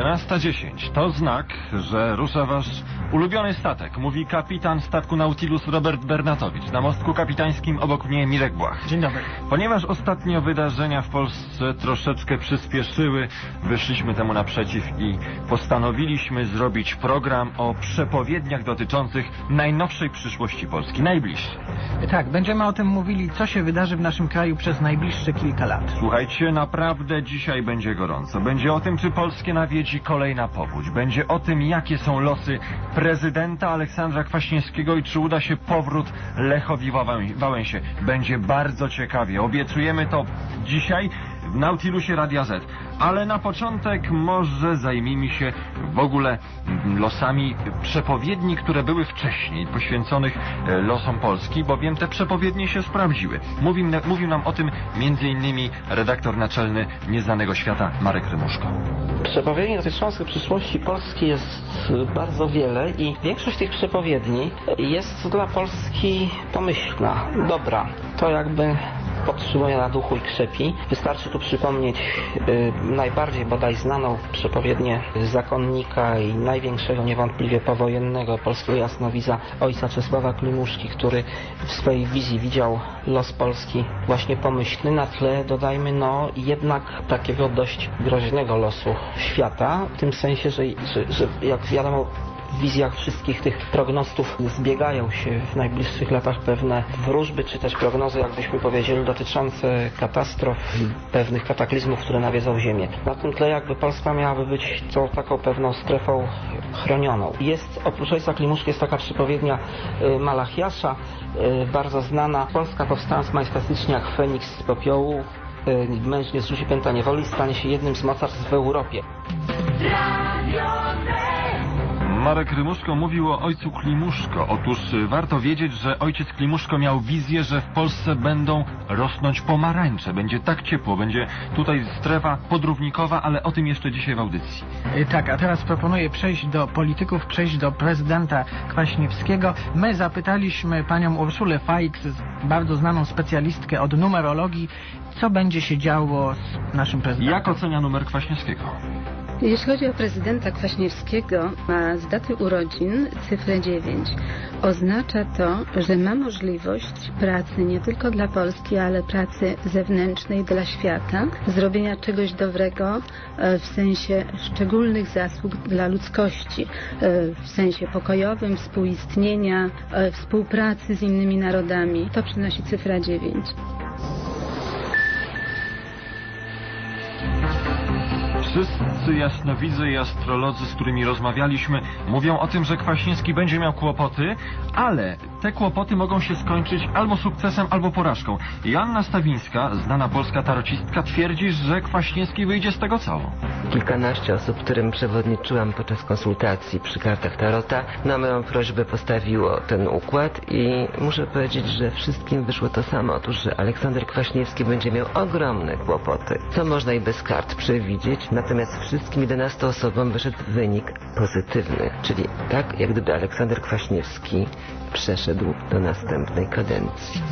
11.10 to znak, że rusza wasz ulubiony statek, mówi kapitan statku Nautilus Robert Bernatowicz. Na mostku kapitańskim obok mnie Mirek Błach. Dzień dobry. Ponieważ ostatnio wydarzenia w Polsce troszeczkę przyspieszyły, wyszliśmy temu naprzeciw i postanowiliśmy zrobić program o przepowiedniach dotyczących najnowszej przyszłości Polski, najbliższej. Tak, będziemy o tym mówili, co się wydarzy w naszym kraju przez najbliższe kilka lat. Słuchajcie, naprawdę dzisiaj będzie gorąco. Będzie o tym, czy Polskie nawiedzi kolejna powódź. Będzie o tym, jakie są losy prezydenta Aleksandra Kwaśniewskiego i czy uda się powrót Lechowi Wałę- Wałęsie. Będzie bardzo ciekawie. Obiecujemy to dzisiaj w Nautilusie Radia Z. Ale na początek może zajmijmy się w ogóle losami przepowiedni, które były wcześniej poświęconych e, losom Polski, bowiem te przepowiednie się sprawdziły. Mówił, mówił nam o tym innymi redaktor naczelny Nieznanego Świata Marek Rymuszko. Przepowiedni dotyczących przyszłości Polski jest bardzo wiele i większość tych przepowiedni jest dla Polski pomyślna, dobra. To jakby podtrzymuje na duchu i krzepi. Wystarczy tu przypomnieć y, najbardziej bodaj znaną przepowiednię zakonnika i największego niewątpliwie powojennego polskiego jasnowidza ojca Czesława Klimuszki, który w swojej wizji widział los Polski właśnie pomyślny na tle, dodajmy, no jednak takiego dość groźnego losu świata, w tym sensie, że, że, że jak wiadomo w wizjach wszystkich tych prognostów zbiegają się w najbliższych latach pewne wróżby, czy też prognozy, jakbyśmy powiedzieli, dotyczące katastrof, pewnych kataklizmów, które nawiedzą Ziemię. Na tym tle jakby Polska miałaby być tą taką pewną strefą chronioną. Jest, oprócz ojca Klimuszki jest taka przepowiednia y, Malachiasza, y, bardzo znana. Polska powstając majestatycznie jak Feniks z popiołu, y, mężnie zrzuci pęta niewoli, stanie się jednym z mocarstw w Europie. Marek Rymuszko mówił o ojcu Klimuszko. Otóż y, warto wiedzieć, że ojciec Klimuszko miał wizję, że w Polsce będą rosnąć pomarańcze. Będzie tak ciepło, będzie tutaj strefa podrównikowa, ale o tym jeszcze dzisiaj w audycji. Y, Tak, a teraz proponuję przejść do polityków, przejść do prezydenta Kwaśniewskiego. My zapytaliśmy panią Urszulę Fajks, bardzo znaną specjalistkę od numerologii, co będzie się działo z naszym prezydentem. Jak ocenia numer Kwaśniewskiego? Jeśli chodzi o prezydenta Kwaśniewskiego, ma z daty urodzin cyfrę 9. Oznacza to, że ma możliwość pracy nie tylko dla Polski, ale pracy zewnętrznej dla świata, zrobienia czegoś dobrego e, w sensie szczególnych zasług dla ludzkości, e, w sensie pokojowym, współistnienia, e, współpracy z innymi narodami. To przynosi cyfra 9. Wszyscy jasnowidze i astrolodzy, z którymi rozmawialiśmy, mówią o tym, że Kwaśniewski będzie miał kłopoty, ale te kłopoty mogą się skończyć albo sukcesem, albo porażką. Joanna Stawińska, znana polska tarocistka, twierdzi, że Kwaśniewski wyjdzie z tego cało. Kilkanaście osób, którym przewodniczyłam podczas konsultacji przy kartach Tarota, na moją prośbę postawiło ten układ i muszę powiedzieć, że wszystkim wyszło to samo. Otóż, że Aleksander Kwaśniewski będzie miał ogromne kłopoty, co można i bez kart przewidzieć, natomiast wszystkim 11 osobom wyszedł wynik pozytywny, czyli tak, jak gdyby Aleksander Kwaśniewski przeszedł do następnej kadencji.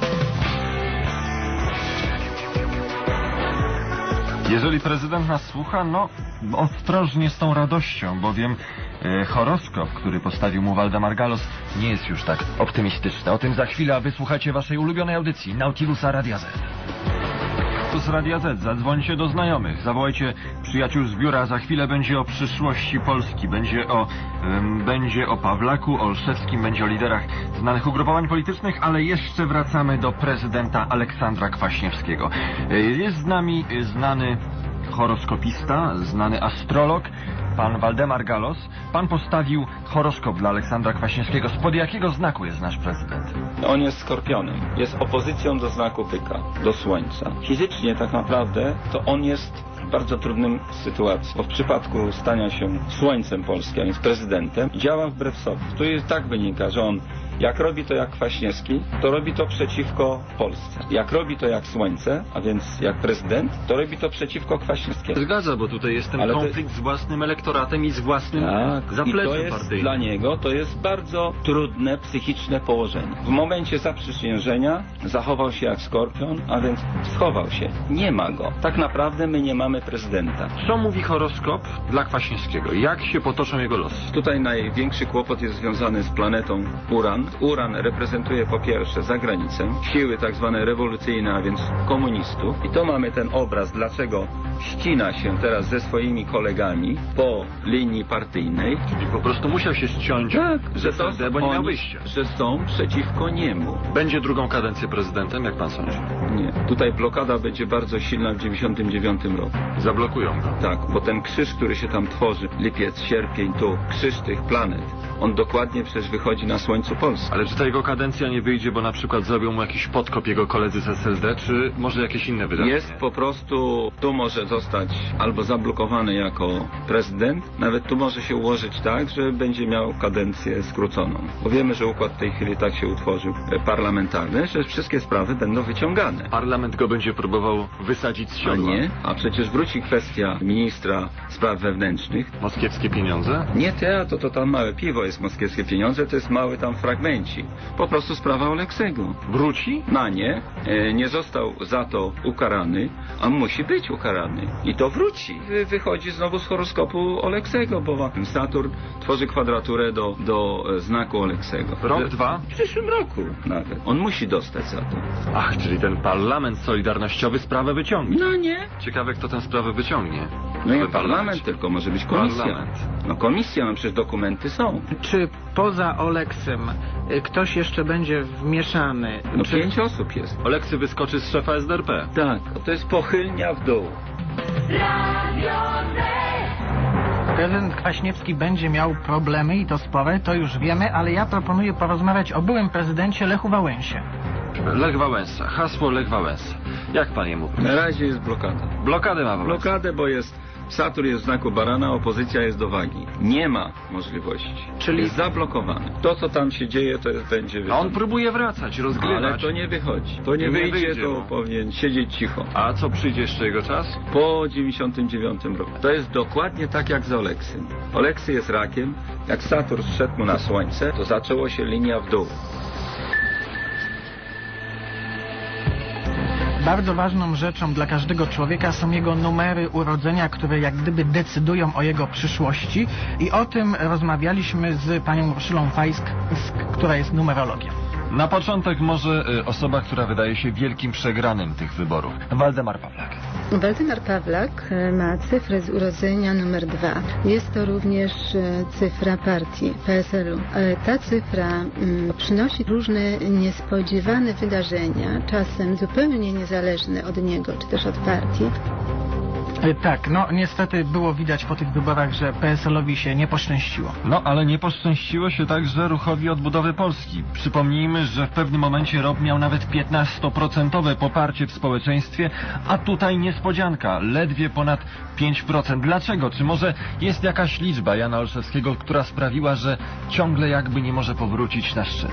Jeżeli prezydent nas słucha, no ostrożnie z tą radością, bowiem e, horoskop, który postawił mu Waldemar Galos, nie jest już tak optymistyczny. O tym za chwilę, a wysłuchacie waszej ulubionej audycji, Nautilusa Radia Z. Z Radia Z, zadzwońcie do znajomych, zawołajcie przyjaciół z biura, za chwilę będzie o przyszłości Polski, będzie o, będzie o Pawlaku, Olszewskim, będzie o liderach znanych ugrupowań politycznych, ale jeszcze wracamy do prezydenta Aleksandra Kwaśniewskiego. E, Jest z nami znany horoskopista, znany astrolog, pan Waldemar Galos. Pan postawił horoskop dla Aleksandra Kwaśniewskiego. Spod jakiego znaku jest nasz prezydent? On jest skorpionem. Jest opozycją do znaku byka, do słońca. Fizycznie tak naprawdę to on jest w bardzo trudnym sytuacji, bo w przypadku stania się słońcem Polski, a więc prezydentem, działa wbrew sobie. Tu jest tak wynika, że on Jak robi to jak Kwaśniewski, to robi to przeciwko Polsce. Jak robi to jak Słońce, a więc jak prezydent, to robi to przeciwko Kwaśniewskiemu. Zgadza, bo tutaj jest ten Ale to- konflikt z własnym elektoratem i z własnym Tak, i to zapleczem jest partyjnym. dla niego to jest bardzo trudne psychiczne położenie. W momencie zaprzysiężenia zachował się jak skorpion, a więc schował się. Nie ma go. Tak naprawdę my nie mamy prezydenta. Co mówi horoskop dla Kwaśniewskiego? Jak się potoczą jego losy? Tutaj największy kłopot jest związany z planetą Uran. Uran reprezentuje po pierwsze zagranicę, siły tak zwane rewolucyjne, a więc komunistów. I to mamy ten obraz, dlaczego ścina się teraz ze swoimi kolegami po linii partyjnej. Czyli po prostu musiał się ściąć Tak, że to SLD, bo nie miał wyjścia. że są przeciwko niemu. Będzie drugą kadencję prezydentem, jak pan sądzi? Nie. Tutaj blokada będzie bardzo silna w 99 roku. Zablokują go. Tak, bo ten krzyż, który się tam tworzy, lipiec, sierpień, tu, krzyż tych planet, on dokładnie przecież wychodzi na słońcu Polski. Ale czy ta jego kadencja nie wyjdzie, bo na przykład zrobią mu jakiś podkop jego koledzy z SLD, czy może jakieś inne wydarzenie? Jest po prostu, tu może zostać albo zablokowany jako prezydent, nawet tu może się ułożyć tak, że będzie miał kadencję skróconą. Bo wiemy, że układ w tej chwili tak się utworzył, e, parlamentarny, że wszystkie sprawy będą wyciągane. Parlament go będzie próbował wysadzić z A siodła. nie, a przecież wróci kwestia ministra spraw wewnętrznych, Moskiewskie pieniądze? Nie te, to, to tam małe piwo jest moskiewskie pieniądze, to jest mały tam fragmencik. Po prostu sprawa Oleksego. Wróci? Na nie, e, nie został za to ukarany, a musi być ukarany. I to wróci. Wy, wychodzi znowu z horoskopu Oleksego, bo Saturn tworzy kwadraturę do, do e, znaku Oleksego. Rok, dwa? W przyszłym roku nawet. On musi dostać za to. Ach, czyli ten parlament solidarnościowy sprawę wyciągnie. No nie. Ciekawe, kto tę sprawę wyciągnie. No nie parlament, tylko może być komisja. Parlament. No komisja, no przecież dokumenty są. Czy poza Oleksem y, ktoś jeszcze będzie wmieszany? No Czy... pięć osób jest. Oleksy wyskoczy z szefa SDRP. Tak, to jest pochylnia w dół. Prezydent Kwaśniewski będzie miał problemy i to spore, to już wiemy, ale ja proponuję porozmawiać o byłym prezydencie Lechu Wałęsie. Lech Wałęsa. Hasło Lech Wałęsa. Jak pan je mówi? Na razie jest blokada. Blokadę ma Wałęsa. Blokadę, bo jest Saturn jest w znaku barana, opozycja jest do wagi. Nie ma możliwości. Czyli- jest zablokowany. To, co tam się dzieje, to jest, będzie A on próbuje wracać, rozgrywać. Ale to nie wychodzi. To nie, Nie wyjdzie, wyjdzie, to no. powinien siedzieć cicho. A co przyjdzie jeszcze jego czas? Po 99 roku. To jest dokładnie tak jak z Oleksym. Oleksy jest rakiem. Jak Saturn zszedł mu na słońce, to zaczęło się linia w dół. Bardzo ważną rzeczą dla każdego człowieka są jego numery urodzenia, które jak gdyby decydują o jego przyszłości i o tym rozmawialiśmy z panią Urszulą Fajsk, która jest numerologiem. Na początek może y, osoba, która wydaje się wielkim przegranym tych wyborów. Waldemar Pawlak. Waldemar Pawlak e, ma cyfrę z urodzenia numer dwa. Jest to również e, cyfra partii PSL-u. E, Ta cyfra mm, przynosi różne niespodziewane wydarzenia, czasem zupełnie niezależne od niego, czy też od partii. E, Tak, no niestety było widać po tych wyborach, że PSL-owi się nie poszczęściło. No, ale nie poszczęściło się także ruchowi odbudowy Polski. Przypomnijmy, że w pewnym momencie ROB miał nawet 15% poparcie w społeczeństwie, a tutaj niespodzianka, ledwie ponad 5%. Dlaczego? Czy może jest jakaś liczba Jana Olszewskiego, która sprawiła, że ciągle jakby nie może powrócić na szczyt?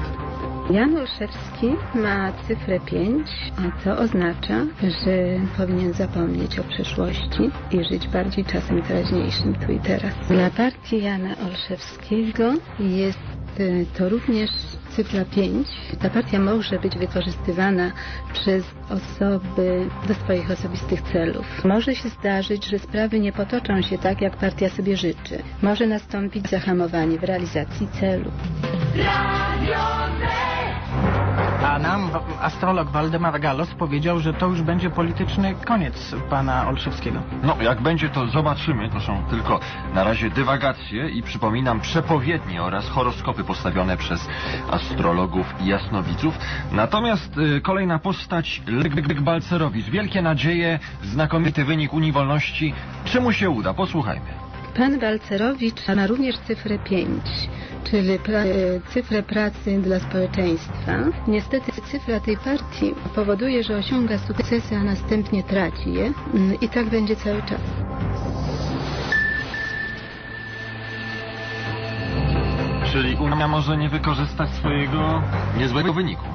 Jan Olszewski ma cyfrę 5, a to oznacza, że powinien zapomnieć o przeszłości i żyć bardziej czasem teraźniejszym tu i teraz. Dla partii Jana Olszewskiego jest y, to również cyfra 5. Ta partia może być wykorzystywana przez osoby do swoich osobistych celów. Może się zdarzyć, że sprawy nie potoczą się tak, jak partia sobie życzy. Może nastąpić zahamowanie w realizacji celu. A nam w- astrolog Waldemar Galos powiedział, że to już będzie polityczny koniec pana Olszewskiego. No, jak będzie, to zobaczymy. To są tylko na razie dywagacje i przypominam przepowiednie oraz horoskopy postawione przez astrologów i jasnowidzów. Natomiast y, kolejna postać, Lech Balcerowicz. Wielkie nadzieje, znakomity wynik Unii Wolności. Czy mu się uda? Posłuchajmy. Pan Balcerowicz ma również cyfrę 5, czyli pra, e, cyfrę pracy dla społeczeństwa. Niestety cyfra tej partii powoduje, że osiąga sukcesy, a następnie traci je Mm, i tak będzie cały czas. Czy Czyli Unia może nie wykorzystać swojego niezłego wyniku.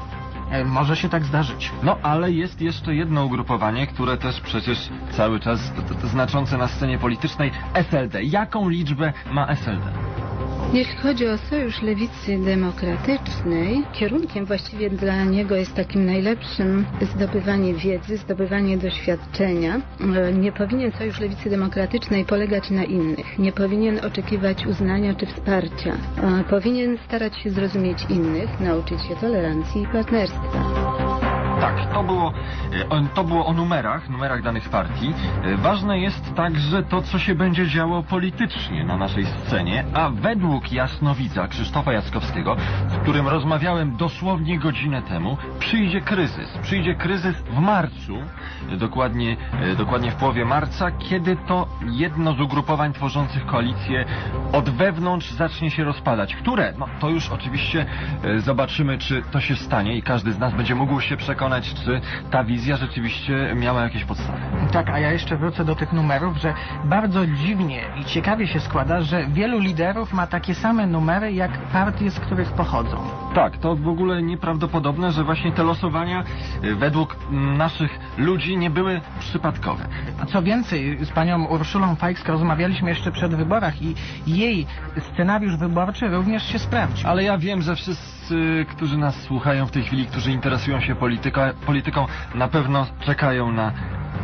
E, Może się tak zdarzyć. No, ale jest jeszcze jedno ugrupowanie, które też przecież cały czas znaczące na scenie politycznej SLD. Jaką liczbę ma SLD? Jeśli chodzi o Sojusz Lewicy Demokratycznej, kierunkiem właściwie dla niego jest takim najlepszym zdobywanie wiedzy, zdobywanie doświadczenia. E, Nie powinien Sojusz Lewicy Demokratycznej polegać na innych. Nie powinien oczekiwać uznania czy wsparcia. E, Powinien starać się zrozumieć innych, nauczyć się tolerancji i partnerstwa. Tak, to było, e, to było o numerach, numerach danych partii. E, Ważne jest także to, co się będzie działo politycznie na naszej scenie, a według jasnowidza Krzysztofa Jackowskiego, z którym rozmawiałem dosłownie godzinę temu, przyjdzie kryzys. Przyjdzie kryzys w marcu, e, dokładnie, dokładnie w połowie marca, kiedy to jedno z ugrupowań tworzących koalicję od wewnątrz zacznie się rozpadać. Które? No to już oczywiście zobaczymy, czy to się stanie i każdy z nas będzie mógł się przekonać, czy ta wizja rzeczywiście miała jakieś podstawy. Tak, a ja jeszcze wrócę do tych numerów, że bardzo dziwnie i ciekawie się składa, że wielu liderów ma takie same numery jak partie, z których pochodzą. Tak, to w ogóle nieprawdopodobne, że właśnie te losowania e, według naszych ludzi nie były przypadkowe. A co więcej, z panią Urszulą Fajską rozmawialiśmy jeszcze przed wyborach i jej scenariusz wyborczy również się sprawdził. Ale ja wiem, że wszyscy, którzy nas słuchają w tej chwili, którzy interesują się polityka, polityką, na pewno czekają na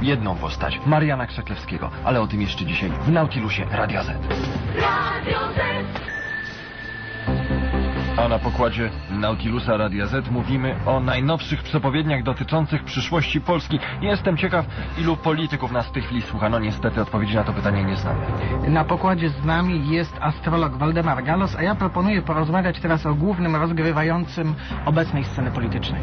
jedną postać, Mariana Krzaklewskiego. Ale o tym jeszcze dzisiaj w Nautilusie Radio Z. A na pokładzie Nautilusa Radia Z mówimy o najnowszych przepowiedniach dotyczących przyszłości Polski. Jestem ciekaw, ilu polityków nas w tej chwili słucha. No niestety odpowiedzi na to pytanie nie znamy. Na pokładzie z nami jest astrolog Waldemar Galos, a ja proponuję porozmawiać teraz o głównym rozgrywającym obecnej sceny politycznej.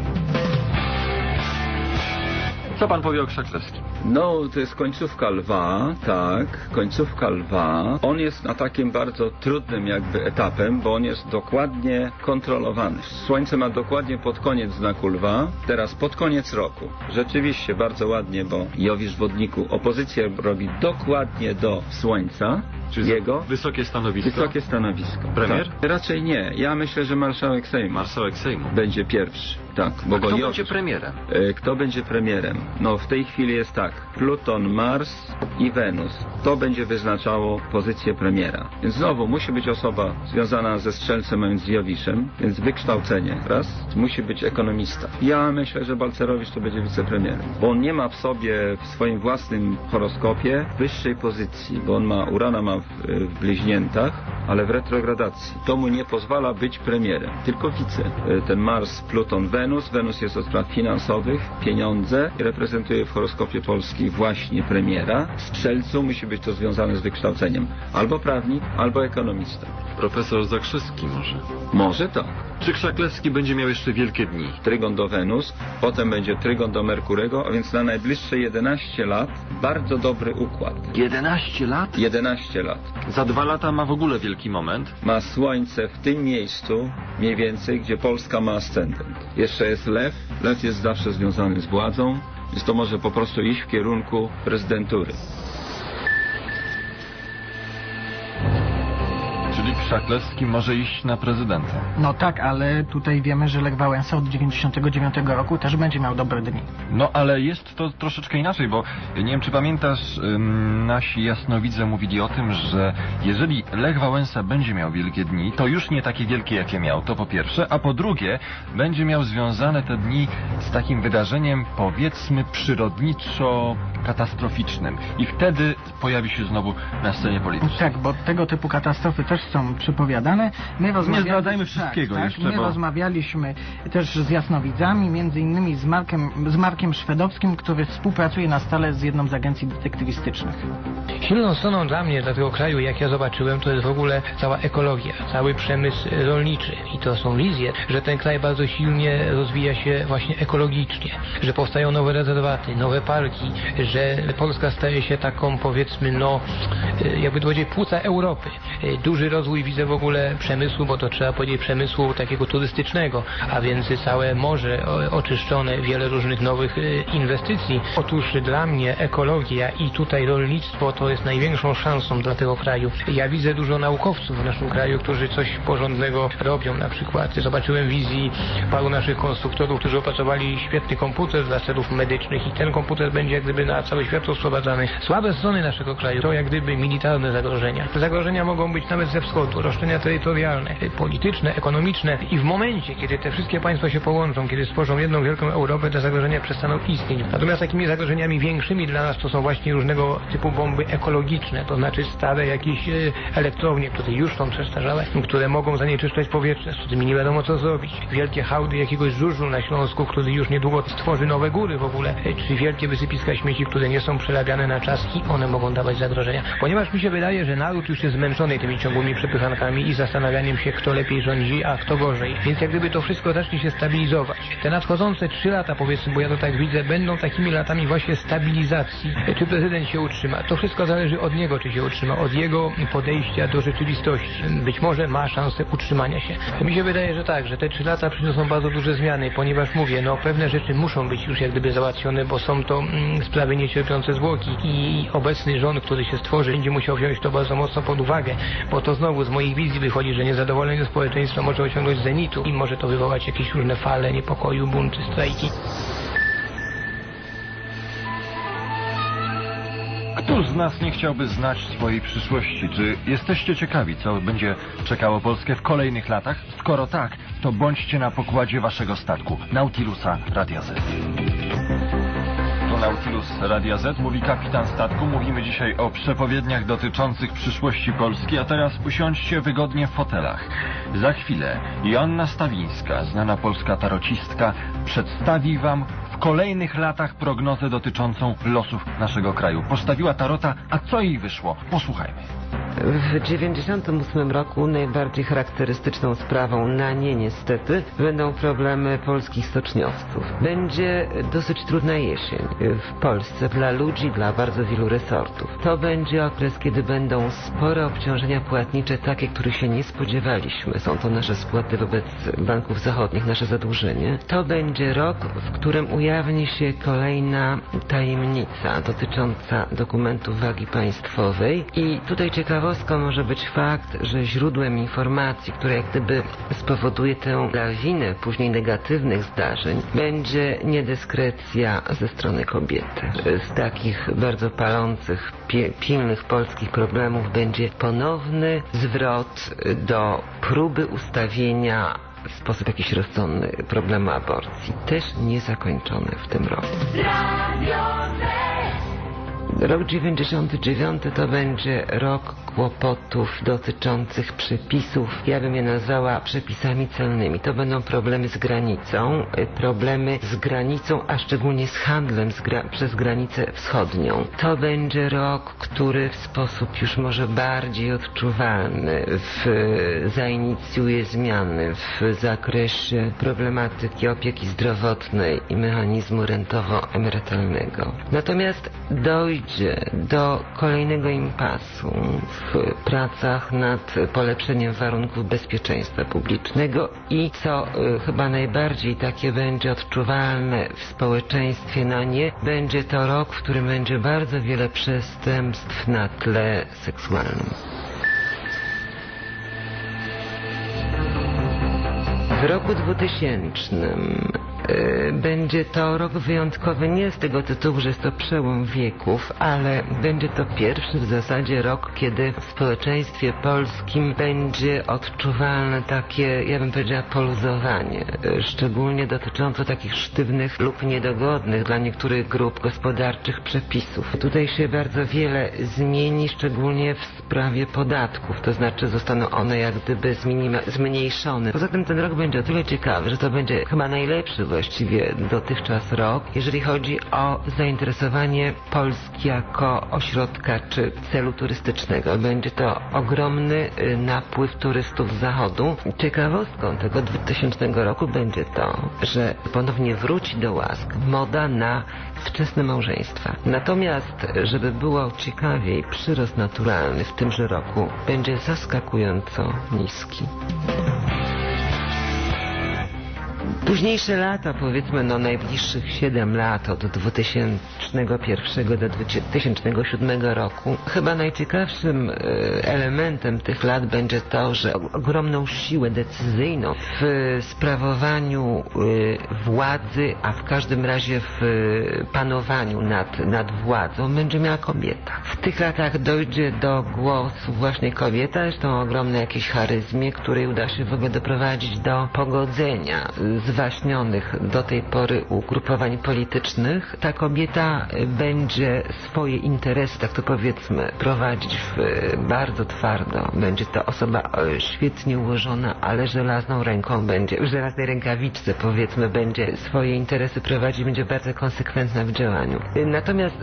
Co pan powie o Krzaklewskim? No, to jest końcówka lwa, tak, końcówka lwa. On jest na takim bardzo trudnym jakby etapem, bo on jest dokładnie kontrolowany. Słońce ma dokładnie pod koniec znaku lwa, teraz pod koniec roku. Rzeczywiście bardzo ładnie, bo Jowisz Wodniku opozycję robi dokładnie do Słońca, jego. Wysokie stanowisko. Wysokie stanowisko. Premier? Tak. Raczej nie. Ja myślę, że marszałek Sejmu Marszałek Sejmu. będzie pierwszy. Tak, bo go Kto będzie premierem? E, Kto będzie premierem? No w tej chwili jest tak. Pluton, Mars i Wenus. To będzie wyznaczało pozycję premiera. Więc znowu musi być osoba związana ze strzelcem, a więc z Jowiszem, więc wykształcenie. Raz. Musi być ekonomista. Ja myślę, że Balcerowicz to będzie wicepremierem. Bo on nie ma w sobie, w swoim własnym horoskopie wyższej pozycji, bo on ma, Urana ma w, w bliźniętach, ale w retrogradacji. To mu nie pozwala być premierem, tylko wice. E, Ten Mars, Pluton, Wenus. Wenus jest od spraw finansowych, pieniądze i reprezentuje w horoskopie Polski właśnie premiera. W Strzelcu musi być to związane z wykształceniem. Albo prawnik, albo ekonomista. Profesor Zakrzyski może. Może tak. Czy Krzaklewski będzie miał jeszcze wielkie dni? Trygon do Wenus, potem będzie trygon do Merkurego, a więc na najbliższe 11 lat bardzo dobry układ. 11 lat? 11 lat. Za dwa lata ma w ogóle wielki moment. ma słońce w tym miejscu, mniej więcej, gdzie Polska ma ascendent. Jeszcze jest lew. Lew jest zawsze związany z władzą, więc to może po prostu iść w kierunku prezydentury. Czyli Krzaklewski może iść na prezydenta. No tak, ale tutaj wiemy, że Lech Wałęsa od 99 roku też będzie miał dobre dni. No ale jest to troszeczkę inaczej, bo nie wiem czy pamiętasz, ym, nasi jasnowidze mówili o tym, że jeżeli Lech Wałęsa będzie miał wielkie dni, to już nie takie wielkie jakie miał, to po pierwsze, a po drugie będzie miał związane te dni z takim wydarzeniem powiedzmy przyrodniczo katastroficznym i wtedy pojawi się znowu na scenie politycznej. Tak, bo tego typu katastrofy też są przypowiadane. My rozmawiali... zdradzajmy wszystkiego tak, jeszcze, Tak, my bo- rozmawialiśmy też z jasnowidzami, między innymi z Markiem, z Markiem Szwedowskim, który współpracuje na stale z jedną z agencji detektywistycznych. Silną stroną dla mnie, dla tego kraju, jak ja zobaczyłem, to jest w ogóle cała ekologia, cały przemysł rolniczy. I to są wizje, że ten kraj bardzo silnie rozwija się właśnie ekologicznie, że powstają nowe rezerwaty, nowe parki, że Polska staje się taką, powiedzmy, no, e, jakby to powiedzieć, płuca Europy. E, Duży rozwój rozwój widzę w ogóle przemysłu, bo to trzeba powiedzieć przemysłu takiego turystycznego, a więc całe morze oczyszczone, wiele różnych nowych e, inwestycji. Otóż dla mnie ekologia i tutaj rolnictwo to jest największą szansą dla tego kraju. Ja widzę dużo naukowców w naszym kraju, którzy coś porządnego robią. Na przykład zobaczyłem wizji paru naszych konstruktorów, którzy opracowali świetny komputer dla celów medycznych i ten komputer będzie jak gdyby na cały świat rozprowadzany. Słabe strony naszego kraju to jak gdyby militarne zagrożenia. Zagrożenia mogą być nawet ze wschodu, roszczenia terytorialne, polityczne, ekonomiczne i w momencie, kiedy te wszystkie państwa się połączą, kiedy stworzą jedną wielką Europę, te zagrożenia przestaną istnieć. Natomiast takimi zagrożeniami większymi dla nas to są właśnie różnego typu bomby ekologiczne, to znaczy stare jakieś y, elektrownie, które już są przestarzałe, które mogą zanieczyszczać powietrze, z którymi nie wiadomo co zrobić. Wielkie hałdy jakiegoś żużlu na Śląsku, który już niedługo stworzy nowe góry w ogóle, y, czy wielkie wysypiska śmieci, które nie są przerabiane na czas i one mogą dawać zagrożenia. Ponieważ mi się wydaje, że naród już jest zmęczony tymi ciągłymi i zastanawianiem się, kto lepiej rządzi, a kto gorzej. Więc jak gdyby to wszystko zacznie się stabilizować. Te nadchodzące trzy lata, powiedzmy, bo ja to tak widzę, będą takimi latami właśnie stabilizacji. Czy prezydent się utrzyma? To wszystko zależy od niego, czy się utrzyma, od jego podejścia do rzeczywistości. Być może ma szansę utrzymania się. Mi się wydaje, że tak, że te trzy lata przyniosą bardzo duże zmiany, ponieważ mówię, no pewne rzeczy muszą być już jak gdyby załatwione, bo są to mm, sprawy niecierpiące zwłoki i obecny rząd, który się stworzy, będzie musiał wziąć to bardzo mocno pod uwagę, bo to znowu z moich wizji wychodzi, że niezadowolenie społeczeństwa może osiągnąć zenitu i może to wywołać jakieś różne fale niepokoju, bunty, strajki. Któż z nas nie chciałby znać swojej przyszłości? Czy jesteście ciekawi, co będzie czekało Polskę w kolejnych latach? Skoro tak, to bądźcie na pokładzie waszego statku, Nautilusa Radia Z. Nautilus Radia Z, mówi kapitan statku. Mówimy dzisiaj o przepowiedniach dotyczących przyszłości Polski, a teraz usiądźcie wygodnie w fotelach. Za chwilę Joanna Stawińska, znana polska tarocistka, przedstawi wam w kolejnych latach prognozę dotyczącą losów naszego kraju. Postawiła tarota, a co jej wyszło? Posłuchajmy. W 98 roku najbardziej charakterystyczną sprawą na nie niestety będą problemy polskich stoczniowców. Będzie dosyć trudna jesień w Polsce dla ludzi, dla bardzo wielu resortów. To będzie okres, kiedy będą spore obciążenia płatnicze, takie, których się nie spodziewaliśmy. Są to nasze spłaty wobec banków zachodnich, nasze zadłużenie. To będzie rok, w którym ujawni się kolejna tajemnica dotycząca dokumentów wagi państwowej i tutaj ciekawostką może być fakt, że źródłem informacji, które jak gdyby spowoduje tę lawinę później negatywnych zdarzeń, będzie niedyskrecja ze strony kobiety. Z takich bardzo palących, pilnych polskich problemów będzie ponowny zwrot do próby ustawienia w sposób jakiś rozsądny problemu aborcji. Też niezakończony w tym roku. Rok 99 to będzie rok kłopotów dotyczących przepisów. Ja bym je nazwała przepisami celnymi. To będą problemy z granicą, y, problemy z granicą, a szczególnie z handlem z gra przez granicę wschodnią. To będzie rok, który w sposób już może bardziej odczuwalny w, zainicjuje zmiany w zakresie problematyki opieki zdrowotnej i mechanizmu rentowo-emerytalnego. Natomiast dojdzie do kolejnego impasu w pracach nad polepszeniem warunków bezpieczeństwa publicznego i co y, chyba najbardziej takie będzie odczuwalne w społeczeństwie, no nie, będzie to rok, w którym będzie bardzo wiele przestępstw na tle seksualnym. W roku 2000 y, będzie to rok wyjątkowy nie z tego tytułu, że jest to przełom wieków, ale będzie to pierwszy w zasadzie rok, kiedy w społeczeństwie polskim będzie odczuwalne takie, ja bym powiedziała, poluzowanie, y, szczególnie dotyczące takich sztywnych lub niedogodnych dla niektórych grup gospodarczych przepisów. Tutaj się bardzo wiele zmieni, szczególnie w sprawie podatków, to znaczy zostaną one jak gdyby zmniejszone. Poza tym ten rok będzie o tyle ciekawy, że to będzie chyba najlepszy właściwie dotychczas rok, jeżeli chodzi o zainteresowanie Polski jako ośrodka czy celu turystycznego. Będzie to ogromny y, napływ turystów z zachodu. Ciekawostką tego 2000 roku będzie to, że ponownie wróci do łask moda na wczesne małżeństwa. Natomiast, żeby było ciekawiej, przyrost naturalny w tymże roku będzie zaskakująco niski. Późniejsze lata, powiedzmy no najbliższych 7 lat od 2001 do 2007 roku, chyba najciekawszym e, elementem tych lat będzie to, że ogromną siłę decyzyjną w sprawowaniu e, władzy, a w każdym razie w e, panowaniu nad, nad władzą będzie miała kobieta. W tych latach dojdzie do głosu właśnie kobieta, zresztą ogromnej jakiejś charyzmie, której uda się w ogóle doprowadzić do pogodzenia zwaśnionych do tej pory ugrupowań politycznych. Ta kobieta y, będzie swoje interesy, tak to powiedzmy, prowadzić y, bardzo twardo. Będzie to osoba y, świetnie ułożona, ale żelazną ręką będzie, w żelaznej rękawiczce powiedzmy, będzie swoje interesy prowadzić, będzie bardzo konsekwentna w działaniu. Natomiast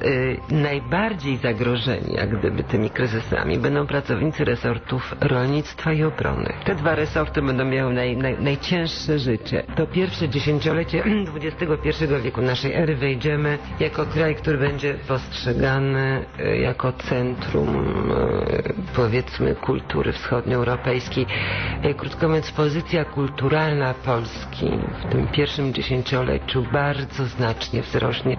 najbardziej zagrożeni, jak gdyby, tymi kryzysami będą pracownicy resortów rolnictwa i obrony. Te dwa resorty będą miały naj, naj, najcięższe życie. To pierwsze dziesięciolecie XXI wieku naszej ery wejdziemy jako kraj, który będzie postrzegany y, jako centrum y, powiedzmy kultury wschodnioeuropejskiej. Y, Krótko mówiąc, pozycja kulturalna Polski w tym pierwszym dziesięcioleciu bardzo znacznie wzrośnie.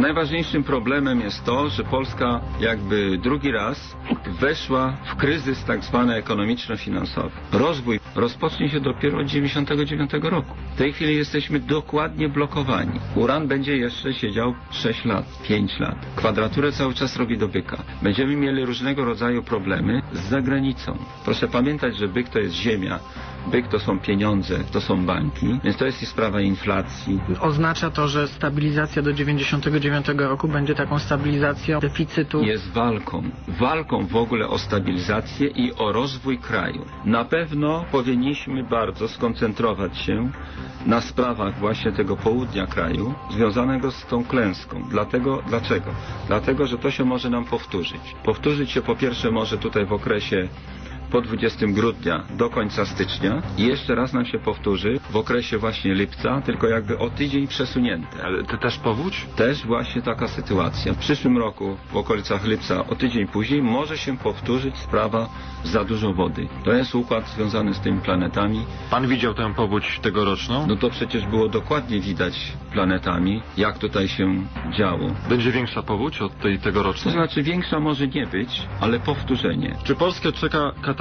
Najważniejszym problemem jest to, że Polska jakby drugi raz weszła w kryzys tak zwany ekonomiczno-finansowy. Rozwój rozpocznie się dopiero od 99 roku. W tej chwili jesteśmy dokładnie blokowani. Uran będzie jeszcze siedział 6 lat, 5 lat. Kwadraturę cały czas robi do byka. Będziemy mieli różnego rodzaju problemy z zagranicą. Proszę pamiętać, że byk to jest ziemia. Byk to są pieniądze, to są banki, więc to jest i sprawa inflacji, Oznacza to, że stabilizacja do 99 roku będzie taką stabilizacją deficytu. jest walką. Walką w ogóle o stabilizację i o rozwój kraju. Na pewno powinniśmy bardzo skoncentrować się na sprawach właśnie tego południa kraju związanego z tą klęską. Dlatego, dlaczego? Dlatego, że to się może nam powtórzyć. Powtórzyć się po pierwsze może tutaj w okresie po 20 grudnia do końca stycznia i jeszcze raz nam się powtórzy w okresie właśnie lipca, tylko jakby o tydzień przesunięte. Ale to też powódź? Też właśnie taka sytuacja. W przyszłym roku, w okolicach lipca, o tydzień później, może się powtórzyć sprawa za dużo wody. To jest układ związany z tymi planetami. Pan widział tę powódź tegoroczną? No to przecież było dokładnie widać planetami, jak tutaj się działo. Będzie większa powódź od tej To tegorocznej? znaczy większa może nie być, ale powtórzenie. Czy Polskę czeka katastrofa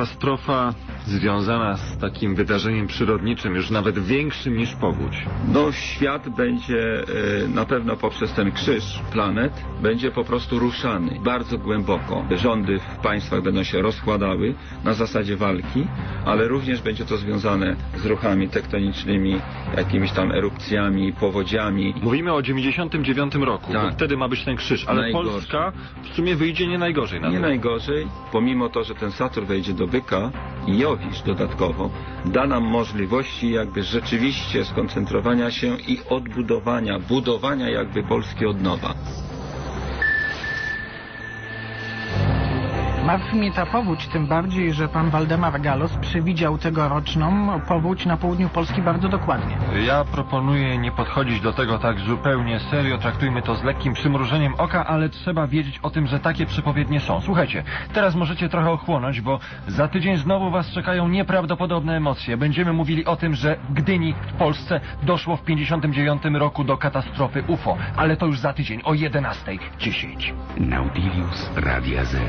związana z takim wydarzeniem przyrodniczym, już nawet większym niż powódź? No świat będzie e, na pewno poprzez ten krzyż planet będzie po prostu ruszany bardzo głęboko. Rządy w państwach będą się rozkładały na zasadzie walki, ale również będzie to związane z ruchami tektonicznymi, jakimiś tam erupcjami, powodziami. Mówimy o 99 roku, Tak. wtedy ma być ten krzyż, ale Najgorzej. Polska w sumie wyjdzie nie najgorzej na Nie najgorzej, pomimo to, że ten Saturn wejdzie do i Jowisz dodatkowo, da nam możliwości jakby rzeczywiście skoncentrowania się i odbudowania, budowania jakby Polski od nowa. Martwi mnie ta powódź, tym bardziej, że pan Waldemar Galos przewidział tegoroczną powódź na południu Polski bardzo dokładnie. Ja proponuję nie podchodzić do tego tak zupełnie serio, traktujmy to z lekkim przymrużeniem oka, ale trzeba wiedzieć o tym, że takie przepowiednie są. Słuchajcie, teraz możecie trochę ochłonąć, bo za tydzień znowu was czekają nieprawdopodobne emocje. Będziemy mówili o tym, że w Gdyni w Polsce doszło w 59 roku do katastrofy UFO, ale to już za tydzień o 11.10. Nautilus Radia Z.